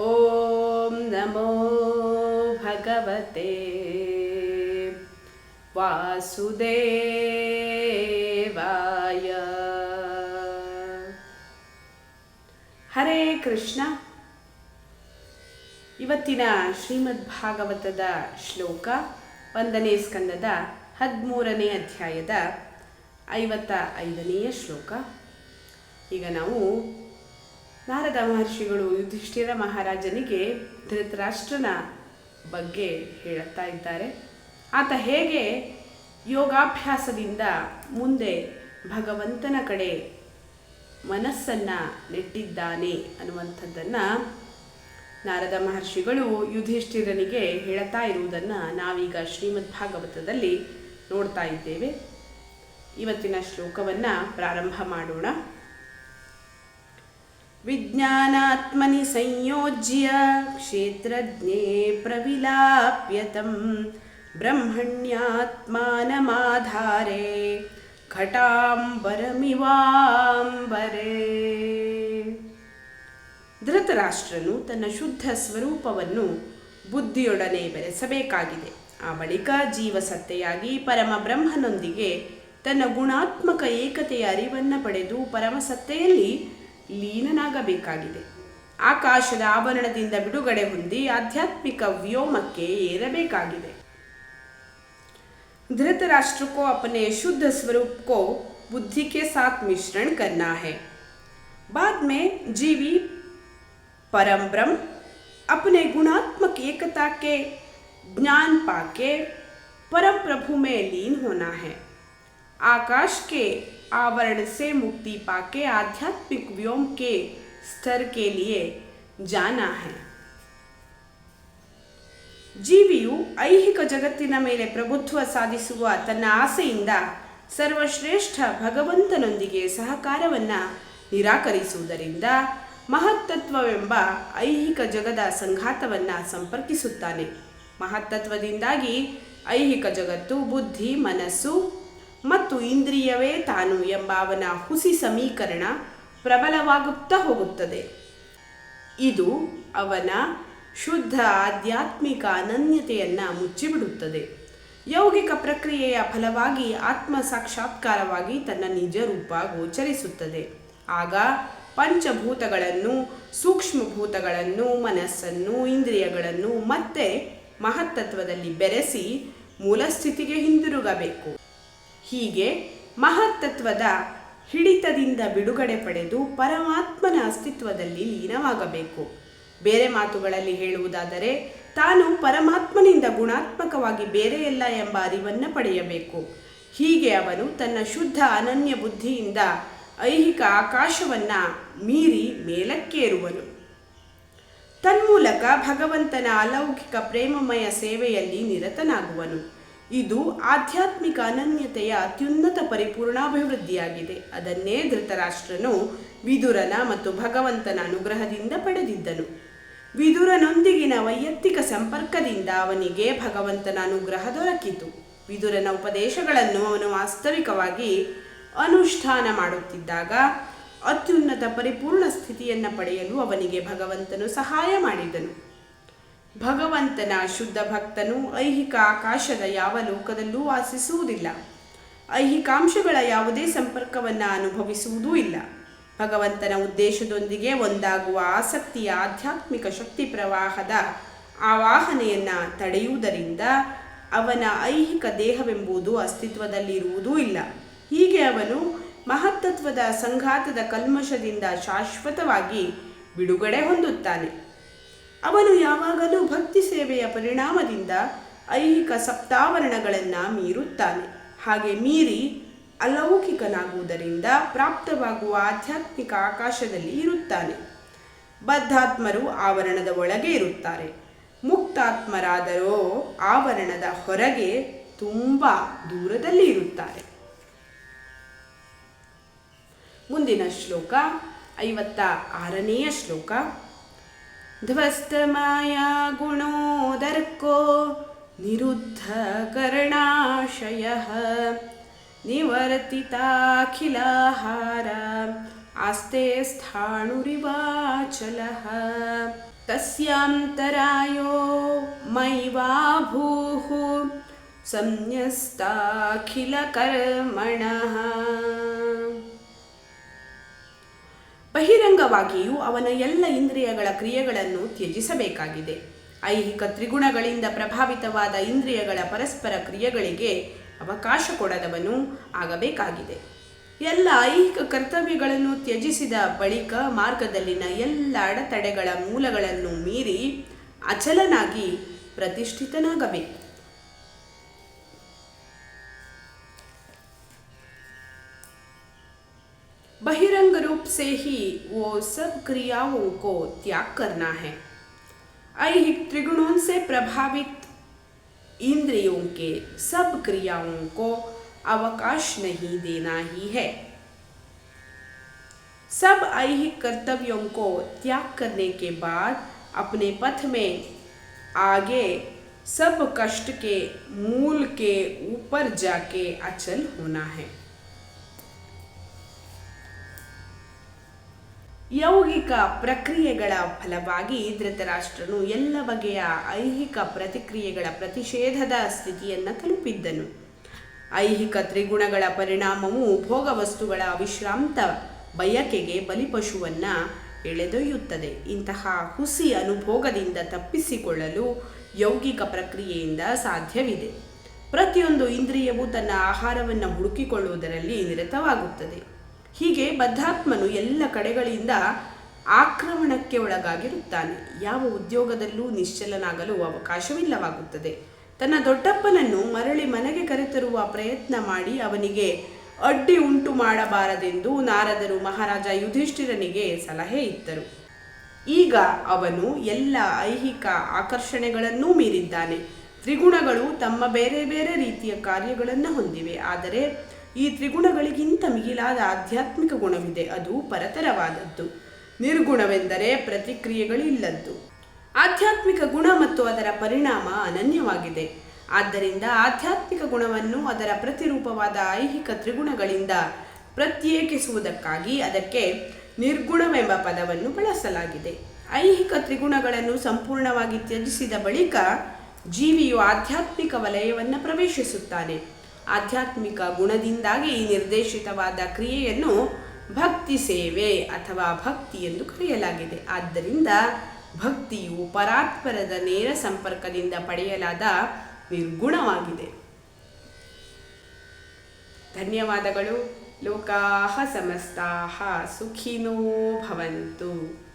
ॐ नमो भगवते ವಾಸುದೇವಾಯ ಹರೇ ಕೃಷ್ಣ ಇವತ್ತಿನ ಶ್ರೀಮದ್ ಭಾಗವತದ ಶ್ಲೋಕ ಒಂದನೇ ಸ್ಕಂದದ ಹದಿಮೂರನೇ ಅಧ್ಯಾಯದ ಐವತ್ತ ಐದನೆಯ ಶ್ಲೋಕ ಈಗ ನಾವು ನಾರದ ಮಹರ್ಷಿಗಳು ಯುಧಿಷ್ಠಿರ ಮಹಾರಾಜನಿಗೆ ಧೃತರಾಷ್ಟ್ರನ ಬಗ್ಗೆ ಹೇಳುತ್ತಾ ಇದ್ದಾರೆ. ಆತ ಹೇಗೆ ಯೋಗಾಭ್ಯಾಸದಿಂದ ಮುಂದೆ ಭಗವಂತನ ಕಡೆ ಮನಸ್ಸನ್ನು ನೆಟ್ಟಿದ್ದಾನೆ ಅನ್ನುವಂಥದ್ದನ್ನು ನಾರದ ಮಹರ್ಷಿಗಳು ಯುಧಿಷ್ಠಿರನಿಗೆ ಹೇಳ್ತಾ ಇರುವುದನ್ನು ನಾವೀಗ ಶ್ರೀಮದ್ ಭಾಗವತದಲ್ಲಿ ನೋಡ್ತಾ ಇದ್ದೇವೆ. ಇವತ್ತಿನ ಶ್ಲೋಕವನ್ನು ಪ್ರಾರಂಭ ಮಾಡೋಣ. ವಿಜ್ಞಾನಾತ್ಮನಿ ಸಂಯೋಜ್ಯ ಕ್ಷೇತ್ರಜ್ಞೇ ಪ್ರವಿಲಾಪ್ಯತಂ ಬ್ರಹ್ಮಣ್ಯಾತ್ಮಾನಮಾಧಾರೆ ಘಟಾಂಬರಮಿವಾಂಬರೆ. ಧೃತರಾಷ್ಟ್ರನು ತನ್ನ ಶುದ್ಧ ಸ್ವರೂಪವನ್ನು ಬುದ್ಧಿಯೊಡನೆ ಬೆರೆಸಬೇಕಾಗಿದೆ. ಆ ಬಳಿಕ ಜೀವಸತ್ತೆಯಾಗಿ ಪರಮ ಬ್ರಹ್ಮನೊಂದಿಗೆ ತನ್ನ ಗುಣಾತ್ಮಕ ಏಕತೆಯ ಅರಿವನ್ನು ಪಡೆದು ಪರಮಸತ್ತೆಯಲ್ಲಿ ಲೀನನಾಗಬೇಕಾಗಿದೆ ಆಕಾಶದ ಆವರಣದಿಂದ ಬಿಡುಗಡೆ ಹೊಂದಿ ಆಧ್ಯಾತ್ಮಿಕ ವ್ಯೋಮಕ್ಕೆ ಏರಬೇಕಾಗಿದೆ धृतराष्ट्र को अपने शुद्ध स्वरूप को बुद्धि के साथ मिश्रण करना है बाद में जीवी परम ब्रह्म अपने गुणात्मक एकता के ज्ञान पाके परम प्रभु में लीन होना है आकाश के आवरण से मुक्ति पाके आध्यात्मिक व्योम के स्तर के लिए जाना है ಜೀವಿಯು ಐಹಿಕ ಜಗತ್ತಿನ ಮೇಲೆ ಪ್ರಭುತ್ವ ಸಾಧಿಸುವ ತನ್ನ ಆಸೆಯಿಂದ ಸರ್ವಶ್ರೇಷ್ಠ ಭಗವಂತನೊಂದಿಗೆ ಸಹಕಾರವನ್ನು ನಿರಾಕರಿಸುವುದರಿಂದ ಮಹತ್ತತ್ವವೆಂಬ ಐಹಿಕ ಜಗದ ಸಂಘಾತವನ್ನು ಸಂಪರ್ಕಿಸುತ್ತಾನೆ ಮಹತ್ತತ್ವದಿಂದಾಗಿ ಐಹಿಕ ಜಗತ್ತು ಬುದ್ಧಿ ಮನಸ್ಸು ಮತ್ತು ಇಂದ್ರಿಯವೇ ತಾನು ಎಂಬ ಅವನ ಹುಸಿ ಸಮೀಕರಣ ಪ್ರಬಲವಾಗುತ್ತಾ ಹೋಗುತ್ತದೆ. ಇದು ಅವನ ಶುದ್ಧ ಆಧ್ಯಾತ್ಮಿಕ ಅನನ್ಯತೆಯನ್ನು ಮುಚ್ಚಿಬಿಡುತ್ತದೆ. ಯೌಗಿಕ ಪ್ರಕ್ರಿಯೆಯ ಫಲವಾಗಿ ಆತ್ಮ ಸಾಕ್ಷಾತ್ಕಾರವಾಗಿ ತನ್ನ ನಿಜ ರೂಪ ಗೋಚರಿಸುತ್ತದೆ. ಆಗ ಪಂಚಭೂತಗಳನ್ನು, ಸೂಕ್ಷ್ಮಭೂತಗಳನ್ನು, ಮನಸ್ಸನ್ನು, ಇಂದ್ರಿಯಗಳನ್ನು ಮತ್ತೆ ಮಹತ್ತತ್ವದಲ್ಲಿ ಬೆರೆಸಿ ಮೂಲಸ್ಥಿತಿಗೆ ಹಿಂದಿರುಗಬೇಕು. ಹೀಗೆ ಮಹತ್ತತ್ವದ ಹಿಡಿತದಿಂದ ಬಿಡುಗಡೆ ಪಡೆದು ಪರಮಾತ್ಮನ ಅಸ್ತಿತ್ವದಲ್ಲಿ ಲೀನವಾಗಬೇಕು. ಬೇರೆ ಮಾತುಗಳಲ್ಲಿ ಹೇಳುವುದಾದರೆ, ತಾನು ಪರಮಾತ್ಮನಿಂದ ಗುಣಾತ್ಮಕವಾಗಿ ಬೇರೆಯಲ್ಲ ಎಂಬ ಅರಿವನ್ನು ಪಡೆಯಬೇಕು. ಹೀಗೆ ಅವನು ತನ್ನ ಶುದ್ಧ ಅನನ್ಯ ಬುದ್ಧಿಯಿಂದ ಐಹಿಕ ಆಕಾಶವನ್ನು ಮೀರಿ ಮೇಲಕ್ಕೇರುವನು. ತನ್ಮೂಲಕ ಭಗವಂತನ ಅಲೌಕಿಕ ಪ್ರೇಮಮಯ ಸೇವೆಯಲ್ಲಿ ನಿರತನಾಗುವನು. ಇದು ಆಧ್ಯಾತ್ಮಿಕ ಅನನ್ಯತೆಯ ಅತ್ಯುನ್ನತ ಪರಿಪೂರ್ಣಾಭಿವೃದ್ಧಿಯಾಗಿದೆ. ಅದನ್ನೇ ಧೃತರಾಷ್ಟ್ರನು ವಿದುರನ ಮತ್ತು ಭಗವಂತನ ಅನುಗ್ರಹದಿಂದ ಪಡೆದಿದ್ದನು. ವಿದುರನೊಂದಿಗಿನ ವೈಯಕ್ತಿಕ ಸಂಪರ್ಕದಿಂದ ಅವನಿಗೆ ಭಗವಂತನ ಅನುಗ್ರಹ ದೊರಕಿತು. ವಿದುರನ ಉಪದೇಶಗಳನ್ನು ಅವನು ವಾಸ್ತವಿಕವಾಗಿ ಅನುಷ್ಠಾನ ಮಾಡುತ್ತಿದ್ದಾಗ ಅತ್ಯುನ್ನತ ಪರಿಪೂರ್ಣ ಸ್ಥಿತಿಯನ್ನು ಪಡೆಯಲು ಅವನಿಗೆ ಭಗವಂತನು ಸಹಾಯ ಮಾಡಿದನು. ಭಗವಂತನ ಶುದ್ಧ ಭಕ್ತನು ಐಹಿಕ ಆಕಾಶದ ಯಾವ ಲೋಕದಲ್ಲೂ ವಾಸಿಸುವುದಿಲ್ಲ. ಐಹಿಕಾಂಶಗಳ ಯಾವುದೇ ಸಂಪರ್ಕವನ್ನು ಅನುಭವಿಸುವುದೂ ಇಲ್ಲ. ಭಗವಂತನ ಉದ್ದೇಶದೊಂದಿಗೆ ಒಂದಾಗುವ ಆಸಕ್ತಿಯ ಆಧ್ಯಾತ್ಮಿಕ ಶಕ್ತಿ ಪ್ರವಾಹದ ಆವಾಹನೆಯನ್ನು ತಡೆಯುವುದರಿಂದ ಅವನ ಐಹಿಕ ದೇಹವೆಂಬುದು ಅಸ್ತಿತ್ವದಲ್ಲಿರುವುದೂ ಇಲ್ಲ. ಹೀಗೆ ಅವನು ಮಹತ್ತತ್ವದ ಸಂಘಾತದ ಕಲ್ಮಶದಿಂದ ಶಾಶ್ವತವಾಗಿ ಬಿಡುಗಡೆ ಹೊಂದುತ್ತಾನೆ. ಅವನು ಯಾವಾಗಲೂ ಭಕ್ತಿ ಸೇವೆಯ ಪರಿಣಾಮದಿಂದ ಐಹಿಕ ಸಪ್ತಾವರಣಗಳನ್ನು ಮೀರುತ್ತಾನೆ. ಹಾಗೆ ಮೀರಿ ಅಲೌಕಿಕನಾಗುವುದರಿಂದ ಪ್ರಾಪ್ತವಾಗುವ ಆಧ್ಯಾತ್ಮಿಕ ಆಕಾಶದಲ್ಲಿ ಇರುತ್ತಾನೆ. ಬದ್ಧಾತ್ಮರು ಆವರಣದ ಒಳಗೆ ಇರುತ್ತಾರೆ. ಮುಕ್ತಾತ್ಮರಾದರೋ ಆವರಣದ ಹೊರಗೆ ತುಂಬ ದೂರದಲ್ಲಿ ಇರುತ್ತಾರೆ. ಮುಂದಿನ ಶ್ಲೋಕ ಐವತ್ತ ಆರನೆಯ ಶ್ಲೋಕ. ध्वस्तमाया गुणोदर्को निरुद्धकर्णाशयः निवर्तिताखिलाहार आस्ते स्थाणुरिवाचलः। तस्यान्तरायो मयि वा भूः संन्यस्ताखिलकर्मणः। ಬಹಿರಂಗವಾಗಿಯೂ ಅವನ ಎಲ್ಲ ಇಂದ್ರಿಯಗಳ ಕ್ರಿಯೆಗಳನ್ನು ತ್ಯಜಿಸಬೇಕಾಗಿದೆ. ಐಹಿಕ ತ್ರಿಗುಣಗಳಿಂದ ಪ್ರಭಾವಿತವಾದ ಇಂದ್ರಿಯಗಳ ಪರಸ್ಪರ ಕ್ರಿಯೆಗಳಿಗೆ ಅವಕಾಶ ಕೊಡದವನು ಆಗಬೇಕಾಗಿದೆ. ಎಲ್ಲ ಐಹಿಕ ಕರ್ತವ್ಯಗಳನ್ನು ತ್ಯಜಿಸಿದ ಬಳಿಕ ಮಾರ್ಗದಲ್ಲಿನ ಎಲ್ಲ ಅಡೆತಡೆಗಳ ಮೂಲಗಳನ್ನು ಮೀರಿ ಅಚಲನಾಗಿ ಪ್ರತಿಷ್ಠಿತನಾಗಬೇಕು. से ही वो सब क्रियाओं को त्याग करना है। ऐहिक त्रिगुणों से प्रभावित इंद्रियों के सब क्रियाओं को अवकाश नहीं देना ही है। सब ऐहिक कर्तव्यों को त्याग करने के बाद अपने पथ में आगे सब कष्ट के मूल के ऊपर जाके अचल होना है। ಯೌಗಿಕ ಪ್ರಕ್ರಿಯೆಗಳ ಫಲವಾಗಿ ಧೃತರಾಷ್ಟ್ರನು ಎಲ್ಲ ಬಗೆಯ ಐಹಿಕ ಪ್ರತಿಕ್ರಿಯೆಗಳ ಪ್ರತಿಷೇಧದ ಸ್ಥಿತಿಯನ್ನು ತಲುಪಿದ್ದನು. ಐಹಿಕ ತ್ರಿಗುಣಗಳ ಪರಿಣಾಮವು ಭೋಗವಸ್ತುಗಳ ವಿಶ್ರಾಂತ ಬಯಕೆಗೆ ಬಲಿಪಶುವನ್ನು ಎಳೆದೊಯ್ಯುತ್ತದೆ. ಇಂತಹ ಹುಸಿ ಅನುಭೋಗದಿಂದ ತಪ್ಪಿಸಿಕೊಳ್ಳಲು ಯೌಗಿಕ ಪ್ರಕ್ರಿಯೆಯಿಂದ ಸಾಧ್ಯವಿದೆ. ಪ್ರತಿಯೊಂದು ಇಂದ್ರಿಯವು ತನ್ನ ಆಹಾರವನ್ನು ಹುಡುಕಿಕೊಳ್ಳುವುದರಲ್ಲಿ ನಿರತವಾಗುತ್ತದೆ. ಹೀಗೆ ಬದ್ಧಾತ್ಮನು ಎಲ್ಲ ಕಡೆಗಳಿಂದ ಆಕ್ರಮಣಕ್ಕೆ ಒಳಗಾಗಿರುತ್ತಾನೆ. ಯಾವ ಉದ್ಯೋಗದಲ್ಲೂ ನಿಶ್ಚಲನಾಗಲು ಅವಕಾಶವಿಲ್ಲವಾಗುತ್ತದೆ. ತನ್ನ ದೊಡ್ಡಪ್ಪನನ್ನು ಮರಳಿ ಮನೆಗೆ ಕರೆತರುವ ಪ್ರಯತ್ನ ಮಾಡಿ ಅವನಿಗೆ ಅಡ್ಡಿ ಉಂಟು ಮಾಡಬಾರದೆಂದು ನಾರದರು ಮಹಾರಾಜ ಯುಧಿಷ್ಠಿರನಿಗೆ ಸಲಹೆ ಇತ್ತರು. ಈಗ ಅವನು ಎಲ್ಲ ಐಹಿಕ ಆಕರ್ಷಣೆಗಳನ್ನೂ ಮೀರಿದ್ದಾನೆ. ತ್ರಿಗುಣಗಳು ತಮ್ಮ ಬೇರೆ ಬೇರೆ ರೀತಿಯ ಕಾರ್ಯಗಳನ್ನು ಹೊಂದಿವೆ. ಆದರೆ ಈ ತ್ರಿಗುಣಗಳಿಗಿಂತ ಮಿಗಿಲಾದ ಆಧ್ಯಾತ್ಮಿಕ ಗುಣವಿದೆ. ಅದು ಪರತರವಾದದ್ದು. ನಿರ್ಗುಣವೆಂದರೆ ಪ್ರತಿಕ್ರಿಯೆಗಳಿಲ್ಲದ್ದು. ಆಧ್ಯಾತ್ಮಿಕ ಗುಣ ಮತ್ತು ಅದರ ಪರಿಣಾಮ ಅನನ್ಯವಾಗಿದೆ. ಆದ್ದರಿಂದ ಆಧ್ಯಾತ್ಮಿಕ ಗುಣವನ್ನು ಅದರ ಪ್ರತಿರೂಪವಾದ ಐಹಿಕ ತ್ರಿಗುಣಗಳಿಂದ ಪ್ರತ್ಯೇಕಿಸುವುದಕ್ಕಾಗಿ ಅದಕ್ಕೆ ನಿರ್ಗುಣವೆಂಬ ಪದವನ್ನು ಬಳಸಲಾಗಿದೆ. ಐಹಿಕ ತ್ರಿಗುಣಗಳನ್ನು ಸಂಪೂರ್ಣವಾಗಿ ತ್ಯಜಿಸಿದ ಬಳಿಕ ಜೀವಿಯು ಆಧ್ಯಾತ್ಮಿಕ ವಲಯವನ್ನು ಪ್ರವೇಶಿಸುತ್ತಾನೆ. ಆಧ್ಯಾತ್ಮಿಕ ಗುಣದಿಂದಾಗಿ ನಿರ್ದೇಶಿತವಾದ ಕ್ರಿಯೆಯನ್ನು ಭಕ್ತಿ ಸೇವೆ ಅಥವಾ ಭಕ್ತಿ ಎಂದು ಕರೆಯಲಾಗಿದೆ. ಆದ್ದರಿಂದ ಭಕ್ತಿಯು ಪರಾತ್ಪರದ ನೇರ ಸಂಪರ್ಕದಿಂದ ಪಡೆಯಲಾದ ನಿರ್ಗುಣವಾಗಿದೆ. ಧನ್ಯವಾದಗಳು. ಲೋಕಾಹ ಸಮಸ್ತಾಹ ಸುಖಿನೋ ಭವಂತು.